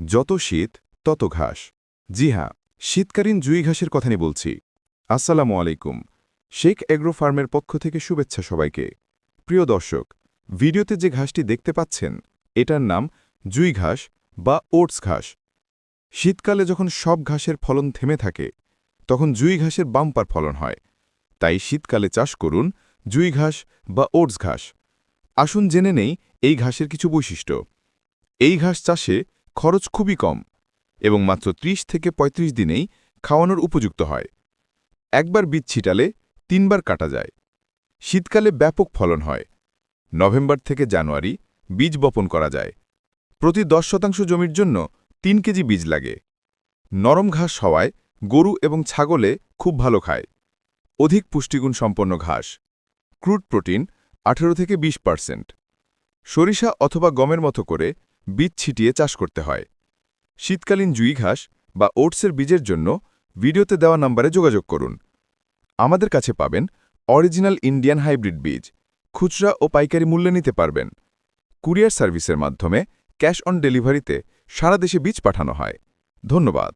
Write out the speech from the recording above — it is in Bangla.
যত শীত, তত ঘাস। জি হ্যাঁ শীতকালীন জুই ঘাসের কথা নিয়ে বলছি। আসসালামু আলাইকুম। শেখ এগ্রো ফার্মের পক্ষ থেকে শুভেচ্ছা সবাইকে। প্রিয় দর্শক, ভিডিওতে যে ঘাসটি দেখতে পাচ্ছেন, এটার নাম জুই ঘাস বা ওটস ঘাস। শীতকালে যখন সব ঘাসের ফলন থেমে থাকে, তখন জুই ঘাসের বাম্পার ফলন হয়। তাই শীতকালে চাষ করুন জুই ঘাস বা ওটস ঘাস। আসুন জেনে নেই এই ঘাসের কিছু বৈশিষ্ট্য। এই ঘাস চাষে খরচ খুবই কম এবং মাত্র ৩০ থেকে ৩৫ দিনেই খাওয়ানোর উপযুক্ত হয়। একবার বীজ ছিটালে তিনবার কাটা যায়। শীতকালে ব্যাপক ফলন হয়। নভেম্বর থেকে জানুয়ারি বীজ বপন করা যায়। প্রতি দশ শতাংশ জমির জন্য তিন কেজি বীজ লাগে। নরম ঘাস হওয়ায় গরু এবং ছাগলে খুব ভালো খায়। অধিক পুষ্টিগুণ সম্পন্ন ঘাস। ক্রুড প্রোটিন 18 থেকে ২০ পার্সেন্ট। সরিষা অথবা গমের মতো করে বীজ ছিটিয়ে চাষ করতে হয়। শীতকালীন জুই ঘাস বা ওটসের বীজের জন্য ভিডিওতে দেওয়া নম্বরে যোগাযোগ করুন। আমাদের কাছে পাবেন অরিজিনাল ইন্ডিয়ান হাইব্রিড বীজ, খুচরা ও পাইকারি মূল্যে নিতে পারবেন। কুরিয়ার সার্ভিসের মাধ্যমে ক্যাশ অন ডেলিভারিতে সারা দেশে বীজ পাঠানো হয়। ধন্যবাদ।